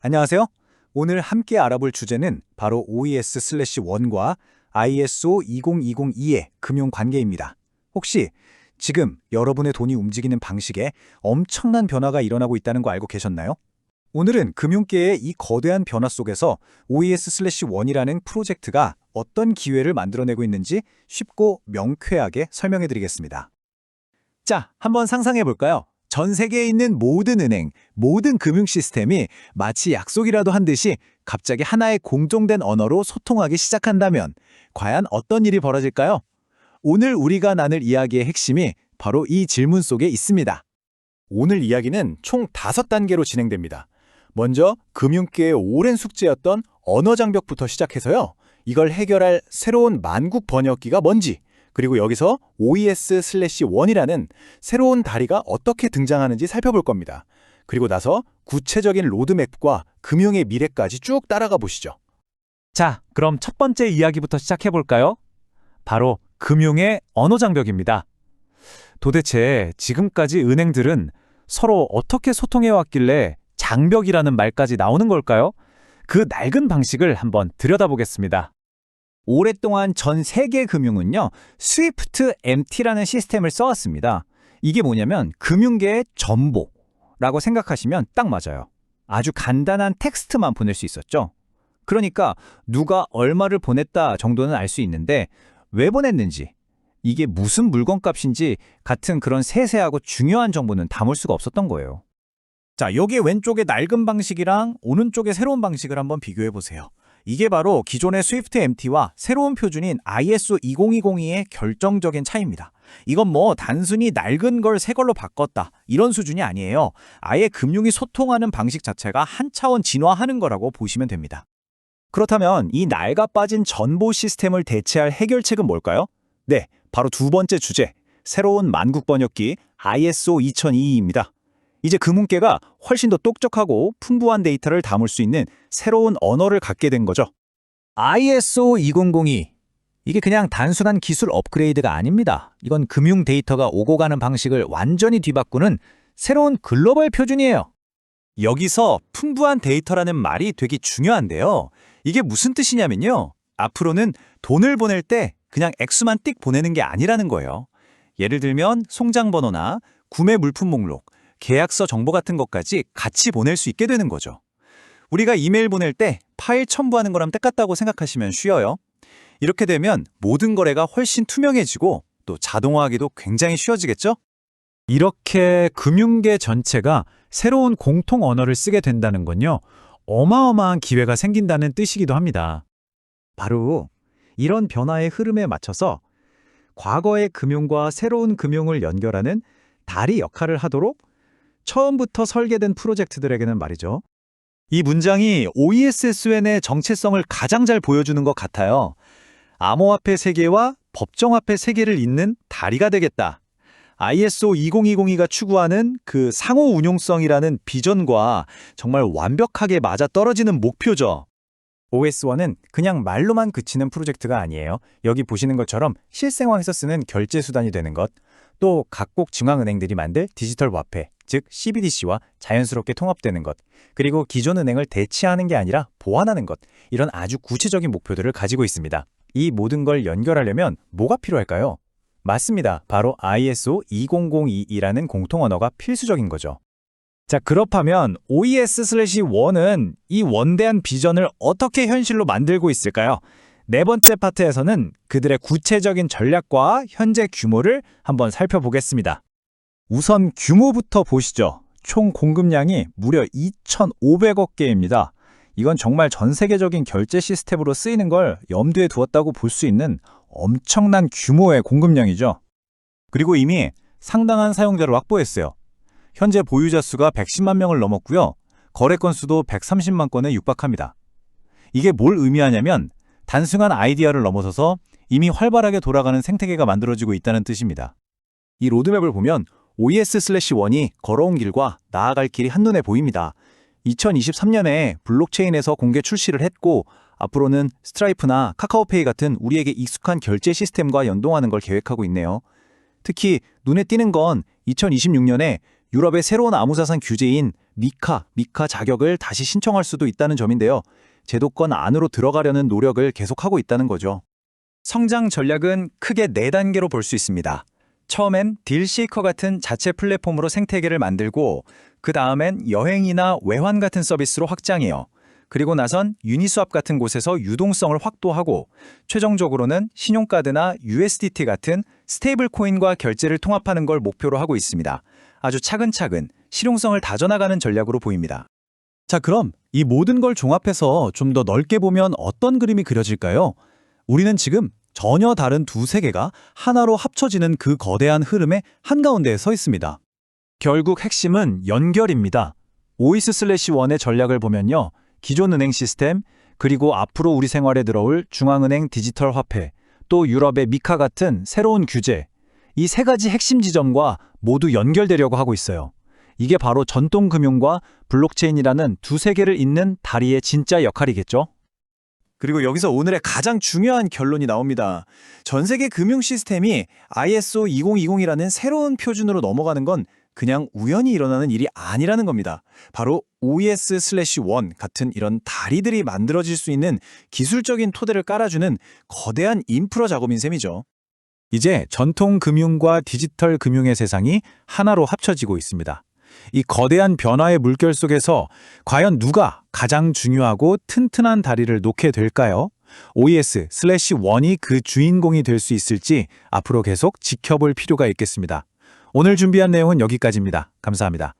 안녕하세요. 오늘 함께 알아볼 주제는 바로 OES/1과 ISO 20202의 금융 관계입니다. 혹시 지금 여러분의 돈이 움직이는 방식에 엄청난 변화가 일어나고 있다는 거 알고 계셨나요? 오늘은 금융계의 이 거대한 변화 속에서 OES/1이라는 프로젝트가 어떤 기회를 만들어내고 있는지 쉽고 명쾌하게 설명해 드리겠습니다. 자, 한번 상상해 볼까요? 전 세계에 있는 모든 은행, 모든 금융 시스템이 마치 약속이라도 한 듯이 갑자기 하나의 공통된 언어로 소통하기 시작한다면 과연 어떤 일이 벌어질까요? 오늘 우리가 나눌 이야기의 핵심이 바로 이 질문 속에 있습니다. 오늘 이야기는 총 다섯 단계로 진행됩니다. 먼저 금융계의 오랜 숙제였던 언어 장벽부터 시작해서요. 이걸 해결할 새로운 만국 번역기가 뭔지, 그리고 여기서 OES/1이라는 새로운 다리가 어떻게 등장하는지 살펴볼 겁니다. 그리고 나서 구체적인 로드맵과 금융의 미래까지 쭉 따라가 보시죠. 자, 그럼 첫 번째 이야기부터 시작해 볼까요? 바로 금융의 언어 장벽입니다. 도대체 지금까지 은행들은 서로 어떻게 소통해 왔길래 장벽이라는 말까지 나오는 걸까요? 그 낡은 방식을 한번 들여다보겠습니다. 오랫동안 전 세계 금융은요, 스위프트 MT라는 시스템을 써왔습니다. 이게 뭐냐면 금융계의 전보라고 생각하시면 딱 맞아요. 아주 간단한 텍스트만 보낼 수 있었죠. 그러니까 누가 얼마를 보냈다 정도는 알 수 있는데 왜 보냈는지, 이게 무슨 물건값인지 같은 그런 세세하고 중요한 정보는 담을 수가 없었던 거예요. 자, 여기 왼쪽의 낡은 방식이랑 오른쪽의 새로운 방식을 한번 비교해 보세요. 이게 바로 기존의 스위프트 MT와 새로운 표준인 ISO 20202의 결정적인 차이입니다. 이건 뭐 단순히 낡은 걸 새 걸로 바꿨다 이런 수준이 아니에요. 아예 금융이 소통하는 방식 자체가 한 차원 진화하는 거라고 보시면 됩니다. 그렇다면 이 낡아 빠진 전보 시스템을 대체할 해결책은 뭘까요? 네, 바로 두 번째 주제, 새로운 만국 번역기 ISO 2022입니다. 이제 금융계가 훨씬 더 똑똑하고 풍부한 데이터를 담을 수 있는 새로운 언어를 갖게 된 거죠. ISO 2002. 이게 그냥 단순한 기술 업그레이드가 아닙니다. 이건 금융 데이터가 오고 가는 방식을 완전히 뒤바꾸는 새로운 글로벌 표준이에요. 여기서 풍부한 데이터라는 말이 되게 중요한데요. 이게 무슨 뜻이냐면요. 앞으로는 돈을 보낼 때 그냥 액수만 띡 보내는 게 아니라는 거예요. 예를 들면 송장 번호나 구매 물품 목록, 계약서 정보 같은 것까지 같이 보낼 수 있게 되는 거죠. 우리가 이메일 보낼 때 파일 첨부하는 거랑 똑같다고 생각하시면 쉬워요. 이렇게 되면 모든 거래가 훨씬 투명해지고 또 자동화하기도 굉장히 쉬워지겠죠? 이렇게 금융계 전체가 새로운 공통 언어를 쓰게 된다는 건요. 어마어마한 기회가 생긴다는 뜻이기도 합니다. 바로 이런 변화의 흐름에 맞춰서 과거의 금융과 새로운 금융을 연결하는 다리 역할을 하도록 처음부터 설계된 프로젝트들에게는 말이죠. 이 문장이 OESSN의 정체성을 가장 잘 보여주는 것 같아요. 암호화폐 세계와 법정화폐 세계를 잇는 다리가 되겠다. ISO 20202가 추구하는 그 상호 운용성이라는 비전과 정말 완벽하게 맞아 떨어지는 목표죠. OS1은 그냥 말로만 그치는 프로젝트가 아니에요. 여기 보시는 것처럼 실생활에서 쓰는 결제 수단이 되는 것, 또 각국 중앙은행들이 만들 디지털 화폐, 즉 CBDC와 자연스럽게 통합되는 것, 그리고 기존 은행을 대체하는 게 아니라 보완하는 것, 이런 아주 구체적인 목표들을 가지고 있습니다. 이 모든 걸 연결하려면 뭐가 필요할까요? 맞습니다. 바로 ISO 20022라는 공통 언어가 필수적인 거죠. 자, 그렇다면 OES/1은 이 원대한 비전을 어떻게 현실로 만들고 있을까요? 네 번째 파트에서는 그들의 구체적인 전략과 현재 규모를 한번 살펴보겠습니다. 우선 규모부터 보시죠. 총 공급량이 무려 2,500억 개입니다. 이건 정말 전 세계적인 결제 시스템으로 쓰이는 걸 염두에 두었다고 볼 수 있는 엄청난 규모의 공급량이죠. 그리고 이미 상당한 사용자를 확보했어요. 현재 보유자 수가 110만 명을 넘었고요. 거래 건수도 130만 건에 육박합니다. 이게 뭘 의미하냐면 단순한 아이디어를 넘어서서 이미 활발하게 돌아가는 생태계가 만들어지고 있다는 뜻입니다. 이 로드맵을 보면 OES/1이 걸어온 길과 나아갈 길이 한눈에 보입니다. 2023년에 블록체인에서 공개 출시를 했고 앞으로는 스트라이프나 카카오페이 같은 우리에게 익숙한 결제 시스템과 연동하는 걸 계획하고 있네요. 특히 눈에 띄는 건 2026년에 유럽의 새로운 암호자산 규제인 미카, 미카 자격을 다시 신청할 수도 있다는 점인데요. 제도권 안으로 들어가려는 노력을 계속하고 있다는 거죠. 성장 전략은 크게 네 단계로 볼 수 있습니다. 처음엔 딜쉐이커 같은 자체 플랫폼으로 생태계를 만들고 그 다음엔 여행이나 외환 같은 서비스로 확장해요. 그리고 나선 유니스왑 같은 곳에서 유동성을 확보하고 최종적으로는 신용카드나 USDT 같은 스테이블 코인과 결제를 통합하는 걸 목표로 하고 있습니다. 아주 차근차근 실용성을 다져나가는 전략으로 보입니다. 자, 그럼 이 모든 걸 종합해서 좀 더 넓게 보면 어떤 그림이 그려질까요? 우리는 지금 전혀 다른 두 세계가 하나로 합쳐지는 그 거대한 흐름의 한가운데에 서 있습니다. 결국 핵심은 연결입니다. 오이스 슬래시 원의 전략을 보면요. 기존 은행 시스템, 그리고 앞으로 우리 생활에 들어올 중앙은행 디지털 화폐, 또 유럽의 미카 같은 새로운 규제, 이 세 가지 핵심 지점과 모두 연결되려고 하고 있어요. 이게 바로 전통 금융과 블록체인이라는 두 세계를 잇는 다리의 진짜 역할이겠죠? 그리고 여기서 오늘의 가장 중요한 결론이 나옵니다. 전 세계 금융 시스템이 ISO 2020이라는 새로운 표준으로 넘어가는 건 그냥 우연히 일어나는 일이 아니라는 겁니다. 바로 OES/1 같은 이런 다리들이 만들어질 수 있는 기술적인 토대를 깔아주는 거대한 인프라 작업인 셈이죠. 이제 전통 금융과 디지털 금융의 세상이 하나로 합쳐지고 있습니다. 이 거대한 변화의 물결 속에서 과연 누가 가장 중요하고 튼튼한 다리를 놓게 될까요? OES/1이 그 주인공이 될 수 있을지 앞으로 계속 지켜볼 필요가 있겠습니다. 오늘 준비한 내용은 여기까지입니다. 감사합니다.